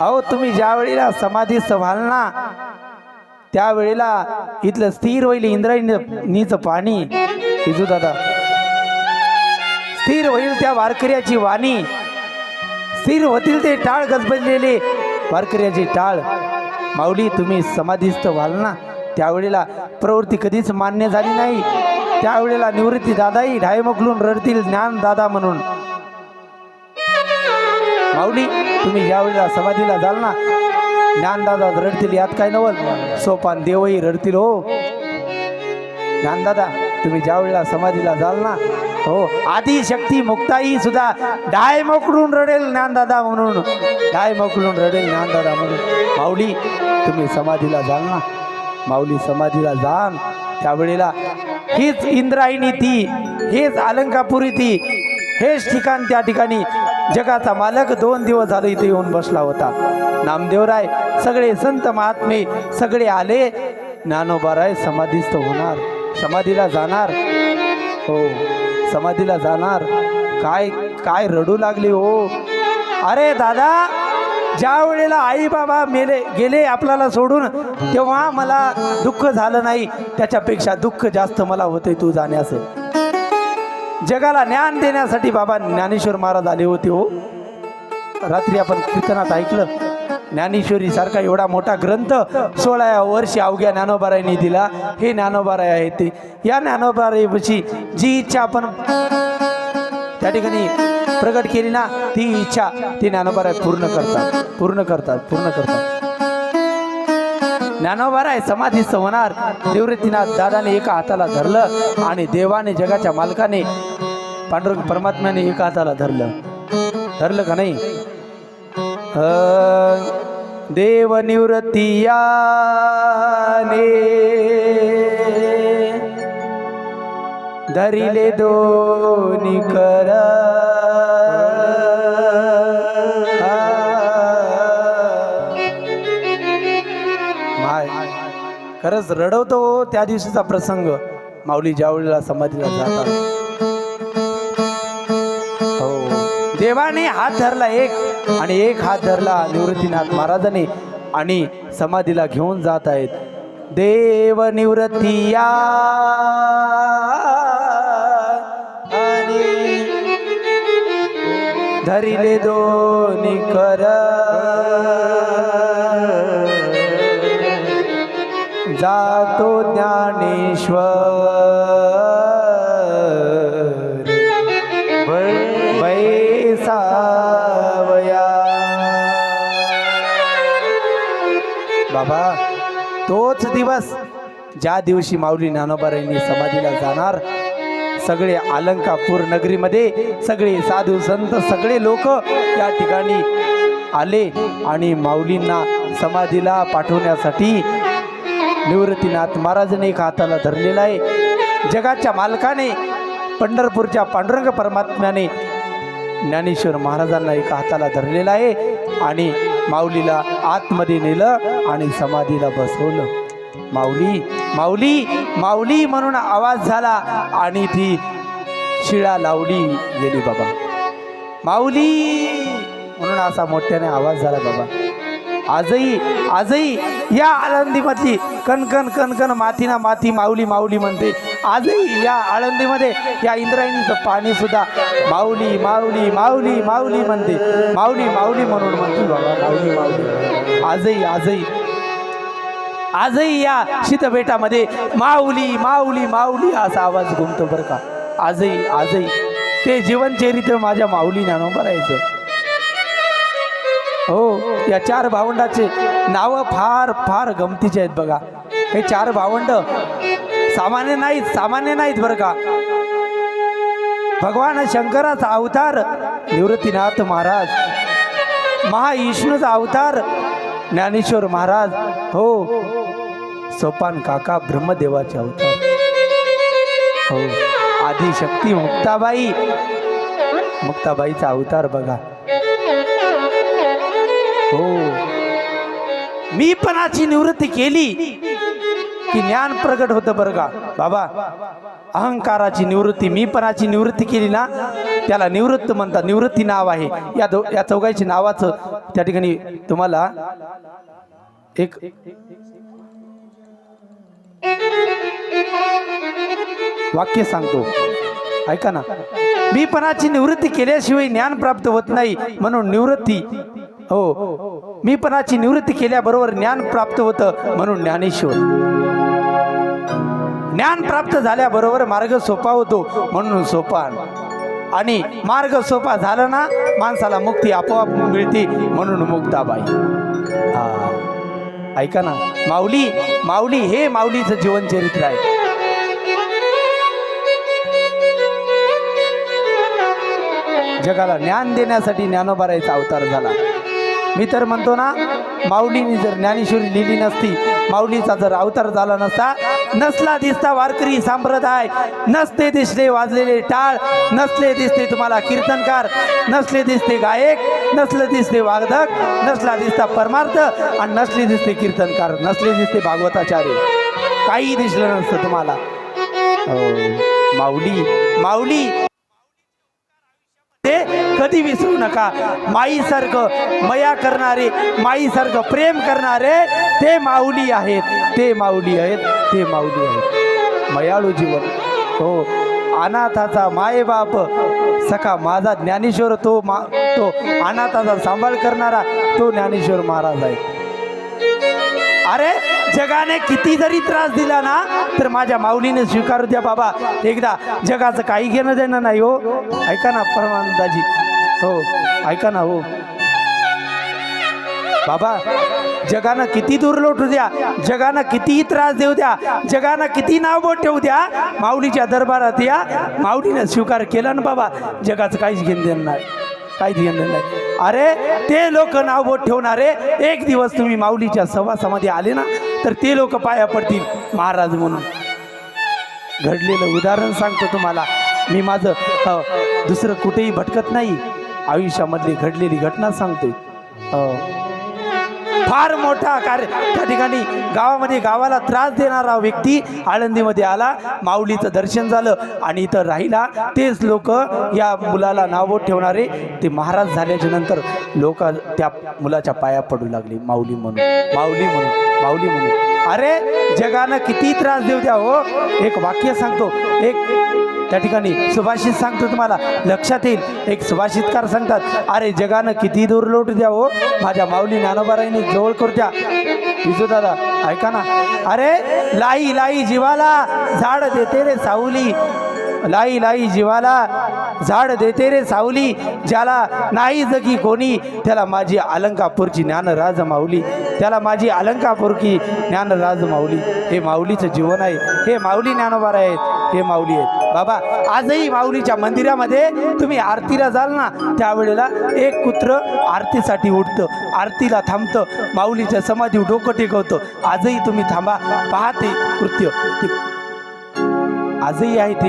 अहो तुम्ही ज्या वेळेला समाधी व्हाल ना त्यावेळेला इथलं स्थिर होईल इंद्रायणीचं पाणी. इजू दादा. स्थिर होईल त्या वारकऱ्याची वाणी. स्थिर होतील ते टाळ गजबजलेले वारकऱ्याची टाळ. माऊली तुम्ही समाधीस्थ व्हाल ना त्यावेळेला प्रवृत्ती कधीच मान्य झाली नाही. त्यावेळेला निवृत्ती दादाही ढाय मकलून रडतील ज्ञान दादा म्हणून. माऊली तुम्ही ज्यावेळेला समाधीला जाल ना. ज्ञानदादा रडतील यात काय नवल? सोपान देवही रडतील हो. ज्ञानदादा तुम्ही ज्यावेळेला समाधीला जाल ना हो. आधी शक्ती मुक्ताई सुद्धा डाय मोकळून रडेल ज्ञानदादा म्हणून. डाय मोकळून रडेल ज्ञानदादा म्हणून. माऊली तुम्ही समाधीला जाल ना. माऊली समाधीला जाल. त्यावेळेला हीच इंद्रायणी ती हेच अलंकापुरी ती. हेच ठिकाण त्या ठिकाणी जगाचा मालक दोन दिवस झाले इथे येऊन बसला होता. नामदेवराय सगळे संत महात्मे सगळे आले. ज्ञानोबाराय समाधीस्थ होणार. समाधीला जाणार. हो समाधीला जाणार. काय काय रडू लागले हो. अरे दादा ज्या वेळेला आई बाबा मेले गेले आपल्याला सोडून तेव्हा मला दुःख झालं नाही. त्याच्यापेक्षा दुःख जास्त मला होते तू जाण्याचं. जगाला ज्ञान देण्यासाठी बाबा ज्ञानेश्वर महाराज आले होते हो. रात्री आपण कीर्तनात ऐकलं. ज्ञानेश्वरी सारखा एवढा मोठा ग्रंथ सोळाव्या वर्षी अवघ्या ज्ञानोबारायने दिला. हे ज्ञानोबाराय आहे ते. या ज्ञानोबाराईपाशी जी इच्छा आपण त्या ठिकाणी प्रकट केली ना ती इच्छा ती ज्ञानोबाराय पूर्ण करतात. पूर्ण करतात पूर्ण करतात. ज्ञानोबाराय समाधी होणार निवृत्तीनाथ दादाने एका हाताला धरलं आणि देवाने जगाच्या मालकाने पांडुरंग परमात्म्याने एका हाताला धरलं. धरलं का नाही? अ, देव निवृत्ती धरिले दोन्ही कर खरंच रडवतो त्या दिवशीचा प्रसंग. माऊली ज्यावेळेला समाधीला जातात. हो. देवाने हात धरला एक आणि एक हात धरला निवृत्तीनाथ महाराजांनी आणि समाधीला घेऊन जात आहेत. देव निवृत्तिया धरिले दोन कर. जातो ज्ञानेश्वर. बैसावया बाबा तोच दिवस ज्या दिवशी माऊली ज्ञानोबारायांनी समाधीला जाणार सगळे अलंकापूर नगरीमध्ये सगळे साधू संत सगळे लोक त्या ठिकाणी आले आणि माऊलींना समाधीला पाठवण्यासाठी निवृत्तीनाथ महाराजांनी एक हाताला धरलेला आहे. जगाच्या मालकाने पंढरपूरच्या पांडुरंग परमात्म्याने ज्ञानेश्वर महाराजांना एका हाताला धरलेला आहे आणि माऊलीला आतमध्ये नेलं आणि समाधीला बसवलं. माऊली माऊली माऊली म्हणून आवाज झाला आणि ती शिळा लावली गेली बाबा. माऊली म्हणून असा मोठ्याने आवाज झाला बाबा. आजही आजही या आळंदीमधली कणकण कणकण मातीना माती माऊली माऊली म्हणते. आजही या आळंदीमध्ये या इंद्रायणीचं पाणी सुद्धा माऊली माऊली माऊली माऊली म्हणते. माऊली माऊली म्हणून म्हणते बाबा माऊली माऊली आजही आजही. आजही या शीतबेटामध्ये माऊली माऊली माऊली असा आवाज घुमतो बरं का. आजही आजही. ते जीवनचरित्र माझ्या माऊली ज्ञानोबा राहायचं हो या चार भावंडाचे नावं फार फार गमतीचे आहेत बघा. हे चार भावंड सामान्य नाहीत सामान्य नाहीत बरं का. भगवान शंकराचा अवतार निवृत्तीनाथ महाराज महाविष्णूचा अवतार ज्ञानेश्वर महाराज हो. सोपान काका ब्रह्मदेवाचे अवतार. हो. आधी शक्ती मुक्ताबाई मुक्ताबाईचा अवतार बघा. हो. मी पणाची निवृत्ती केली की ज्ञान प्रगट होतं बरं का. बाबा अहंकाराची निवृत्ती मीपणाची निवृत्ती केली ना त्याला निवृत्त म्हणतात. निवृत्ती नाव आहे. या दो या चौघाची नावाचं त्या ठिकाणी तुम्हाला एक वाक्य सांगतो. ऐका ना. मीपणाची निवृत्ती केल्याशिवाय ज्ञान प्राप्त होत नाही. म्हणून निवृत्ती हो. मी पणाची निवृत्ती केल्याबरोबर ज्ञान प्राप्त होतं म्हणून ज्ञानेश्वर. ज्ञान प्राप्त झाल्याबरोबर मार्ग सोपा होतो म्हणून सोपान. आणि मार्ग सोपा झाला ना माणसाला मुक्ती आपोआप मिळते म्हणून मुक्ताबाई. हा. ऐका ना माऊली माऊली हे माऊलीचं जीवन चरित्र आहे. जगाला ज्ञान देण्यासाठी ज्ञानोबारायचा अवतार झाला. मी तर म्हणतो ना माऊलीने जर ज्ञानेश्वरी लिहिली नसती माऊलीचा जर अवतार झाला नसता नसला दिसता वारकरी संप्रदाय नसते दिसले वाजलेले टाळ नसले दिसते तुम्हाला कीर्तनकार नसले दिसते गायक नसले दिसते वागधक नसला दिसता परमार्थ आणि नसले दिसते कीर्तनकार नसले दिसते भागवताचार्य. काही दिसलं नसतं तुम्हाला. हो, माऊली माऊली कधी विसरू नका. माईसारखं मया करणारे माईसारखं प्रेम करणारे ते माऊली आहेत. ते माऊली आहेत ते माऊली आहेत. मयाळू जीवन. हो अनाथाचा मायबाप सखा माझा ज्ञानेश्वर तो मा तो अनाथाचा सांभाळ करणारा तो ज्ञानेश्वर महाराज आहे अरे जगाने किती जरी त्रास दिला ना तर माझ्या माऊलीने स्वीकारू द्या बाबा. एकदा जगाचं काही घेणं देणं नाही हो. ऐका ना परमानंदाजी हो ऐका ना हो. बाबा जगानं किती दूर लोटू द्या जगानं कितीही त्रास देऊ द्या जगानं किती नाव बोट ठेवू द्या माऊलीच्या दरबारात या माऊलीनं स्वीकार केला ना बाबा जगाचं काहीच घेणं देणं नाही काहीच घेणं नाही. अरे ते लोक नाव बोट ठेवणारे एक दिवस तुम्ही माऊलीच्या सहवासामध्ये आले ना तर ते लोक पाया पडतील महाराज म्हणून. घडलेलं उदाहरण सांगतो तुम्हाला. मी माझं दुसरं कुठेही भटकत नाही. आयुष्यामधली घडलेली घटना सांगतोय. फार मोठा कार्य त्या ठिकाणी गावामध्ये गावाला त्रास देणारा व्यक्ती आळंदीमध्ये आला. माऊलीचं दर्शन झालं आणि इथं राहिला. तेच लोक या मुलाला नावं ठेवणारे. ते महाराज झाल्याच्यानंतर लोक त्या मुलाच्या पाया पडू लागले. माऊली म्हणून माऊली म्हणून माऊली म्हणून. अरे जगानं किती त्रास देऊ द्या हो. एक वाक्य सांगतो. एक त्या ठिकाणी सुभाषित सांगतो तुम्हाला. लक्षात येईल. एक सुभाषितकार सांगतात अरे जगानं किती दूर लोट द्या हो. माझ्या माऊली नानोबाराईने जवळ करू द्या. विजू दादा ऐका ना. अरे लाई लाई जीवाला झाड देते रे सावली. लाई लाई जीवाला झाड देते रे सावली. ज्याला नाही जगी कोणी त्याला माझी अलंकापूरची ज्ञानराज माऊली. त्याला माझी अलंकापूरकी ज्ञानराज माऊली. हे माऊलीचं जीवन आहे. हे माऊली ज्ञानोबार आहेत. हे माऊली आहेत. बाबा आजही माऊलीच्या मंदिरामध्ये तुम्ही आरतीला जाल ना त्यावेळेला एक कुत्र आरतीसाठी उठतं आरतीला थांबतं माऊलीच्या समाधी डोकं टेकवतं. आजही तुम्ही थांबा पहा ते कृत्य. ते आजही आहे ते.